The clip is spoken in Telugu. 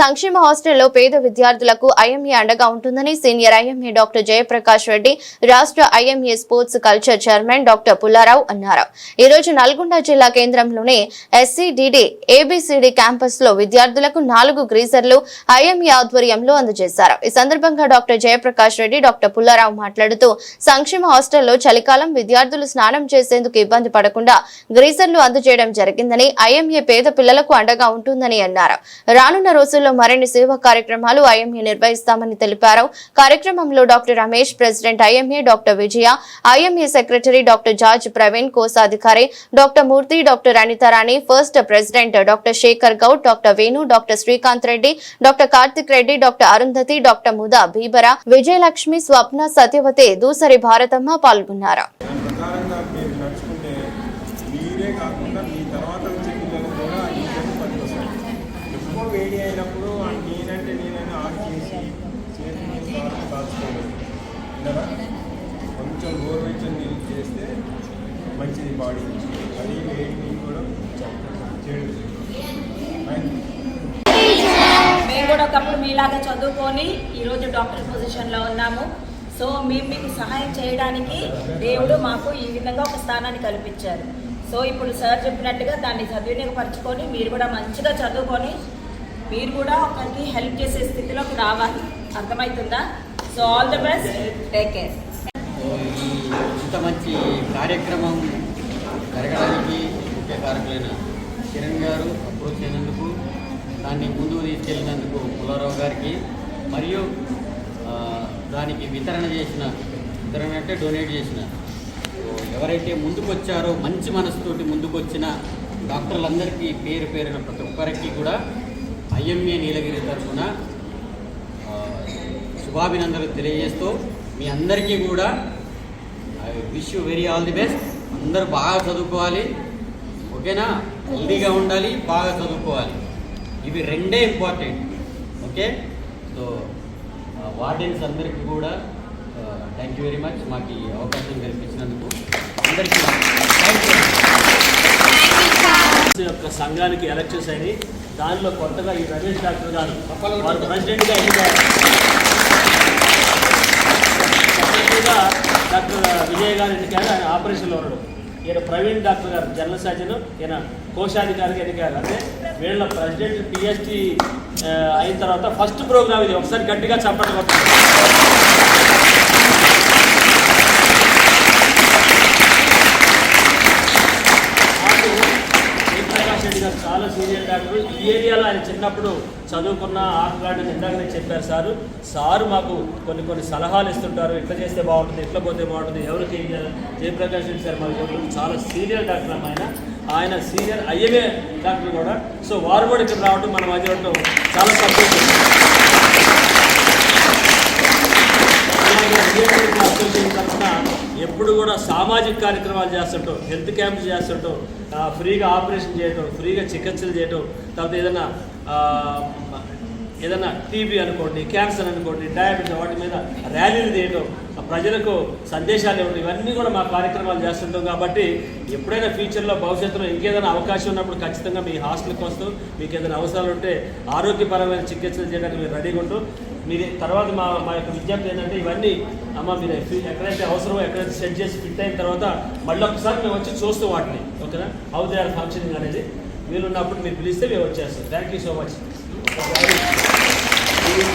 సంక్షేమ హాస్టల్లో పేద విద్యార్థులకు ఐఎంఏ అండగా ఉంటుందని senior IMA doctor Jayaprakash Reddy రాష్ట్ర IMA sports culture chairman doctor Pullarao అన్నారు. ఈ రోజు నల్గొండ జిల్లా కేంద్రంలోని ఎస్సీడీడీ ఏబీసీడీ క్యాంపస్లో విద్యార్థులకు నాలుగు గ్రీజర్లు ఐఎంఏ ఆధ్వర్యంలో అందజేశారు. ఈ సందర్భంగా డాక్టర్ జయప్రకాష్ రెడ్డి డాక్టర్ పుల్లారావు మాట్లాడుతూ సంక్షేమ హాస్టల్లో చలికాలం విద్యార్థులు స్నానం చేసేందుకు ఇబ్బంది పడకుండా గ్రీజర్లు అందజేయడం జరిగిందని ఐఎంఏ పేద పిల్లలకు అండగా ఉంటుందని అన్నారు. రానున్న రోజుల్లో మరిన్ని సేవా కార్యక్రమాలు ఐఎంఏ నిర్వహిస్తామని తెలిపారు. కార్యక్రమంలో doctor Ramesh president IMA doctor Vijaya IMA secretary doctor George Praveen కోశాధికారి doctor Murthy doctor Anitharani first president doctor Shekar Goud doctor Venu doctor Srikanth Reddy doctor Karthik Reddy doctor Arundhati doctor ముదా భీబర విజయలక్ష్మి స్వప్న సత్యవతి దూసరి భారతమ్మ పాల్గొన్నారు. మీరే కాకుండా మీ తర్వాత వచ్చే పిల్లలు కూడా ఈ పని పనికొస్తాయి ఎక్కువ వేడి అయినప్పుడు ఆ నేనంటే నేనని ఆన్ చేసి చేతి కాల్చుకోలేదు కదా కొంచెం గోరువెచ్చని నీళ్ళు చేస్తే మంచిది బాడీ. అది వేడి నీళ్ళు కూడా చేయడం మేము కూడా ఒకప్పుడు మీలాగా చదువుకొని ఈరోజు డాక్టర్ పొజిషన్లో ఉన్నాము. సో మేము మీకు సహాయం చేయడానికి దేవుడు మాకు ఈ విధంగా ఒక స్థానాన్ని కల్పించారు. సో ఇప్పుడు సార్ చెప్పినట్టుగా దాన్ని సద్వినియోగపరచుకొని మీరు కూడా మంచిగా చదువుకొని మీరు కూడా ఒకరికి హెల్ప్ చేసే స్థితిలోకి రావాలి. అర్థమవుతుందా? So all the best. Take care ఇంత మంచి కార్యక్రమం జరగడానికి ముఖ్య కారకులైన కిరణ్ గారు అప్రోచ్ అయినందుకు దాన్ని ముందుకు తీసుకెళ్ళినందుకు పుల్లారావు గారికి మరియు దానికి వితరణ చేసిన వితరణ అంటే డొనేట్ చేసిన. సో ఎవరైతే ముందుకు వచ్చారో మంచి మనసుతోటి ముందుకు వచ్చిన డాక్టర్లందరికీ పేరు పేరున ప్రతి ఒక్కరికి కూడా ఐఎంఏ నీలగిరి తరఫున శుభాభినందనలు తెలియజేస్తూ మీ అందరికీ కూడా I wish you very all the best. అందరూ బాగా చదువుకోవాలి. ఓకేనా? హెల్దీగా ఉండాలి బాగా చదువుకోవాలి. ఇవి రెండే ఇంపార్టెంట్. ఓకే? సో వార్డెన్స్ అందరికీ కూడా థ్యాంక్ యూ వెరీ మచ్ మాకు ఈ అవకాశం కల్పించినందుకు అందరికీ యొక్క సంఘానికి ఎలక్షన్స్ అయినాయి. దానిలో కొత్తగా ఈ రమేష్ డాక్టర్ గారు వారు ప్రెసిడెంట్గా ఎన్నికారు డాక్టర్ విజయ్ గారు ఎన్నికారు ఆయన ఆపరేషన్లో ఉన్నాడు ఈయన ప్రవీణ్ డాక్టర్ గారు జనరల్ సర్జన్ ఈయన కోశాధికారిగా ఎన్నికారు అంటే వీళ్ళ ప్రెసిడెంట్ పిహెచ్డి అయిన తర్వాత ఫస్ట్ ప్రోగ్రామ్ ఇది. ఒకసారి గట్టిగా చెప్పండి కొట్టండి. నాకు జయప్రకాష్ రెడ్డి గారు చాలా సీనియర్ డాక్టర్. ఈ ఏరియాలో ఆయన చిన్నప్పుడు చదువుకున్న ఆటలాడిన ఇందాక చెప్పారు సారు. సారు మాకు కొన్ని కొన్ని సలహాలు ఇస్తుంటారు. ఇట్లా చేస్తే బాగుంటుంది ఇట్లా పోతే బాగుంటుంది. ఎవరికి ఏం చేయాలి జయప్రకాష్ రెడ్డి సార్ మాకు చాలా సీనియర్ డాక్టర్ ఆయన. ఆయన సీనియర్ ఐఎంఏ డాక్టర్ కూడా. సో వారు కూడా ఇక్కడ రావడం మన మధ్య ఉండటం చాలా సంతోషం. ఎప్పుడు కూడా సామాజిక కార్యక్రమాలు చేస్తుంటాం హెల్త్ క్యాంప్స్ చేస్తుంటాం ఫ్రీగా ఆపరేషన్ చేయటం ఫ్రీగా చికిత్సలు చేయటం తర్వాత ఏదైనా ఏదైనా టీబీ అనుకోండి క్యాన్సర్ అనుకోండి డయాబెటీస్ వాటి మీద ర్యాలీలు చేయటం ప్రజలకు సందేశాలు ఇవ్వడం ఇవన్నీ కూడా మా కార్యక్రమాలు చేస్తుంటాం కాబట్టి ఎప్పుడైనా ఫ్యూచర్లో భవిష్యత్తులో ఇంకేదైనా అవకాశం ఉన్నప్పుడు ఖచ్చితంగా మీ హాస్టల్కి వస్తూ మీకు ఏదైనా అవసరాలు ఉంటే ఆరోగ్యపరమైన చికిత్సలు చేయడానికి మీరు రెడీగా ఉంటూ మీరు తర్వాత మా మా యొక్క విజ్ఞప్తి ఏంటంటే ఇవన్నీ అమ్మ మీరు ఎక్కడైతే అవసరమో ఎక్కడైతే సెట్ చేసి ఫిట్ అయిన తర్వాత మళ్ళీ ఒకసారి మేము వచ్చి చూస్తూ వాటిని ఓకేనా? హౌ దే ఆర్ ఫంక్షనింగ్ అనేది వీలున్నప్పుడు మీరు పిలిస్తే మేము వచ్చేస్తాం. Thank you so much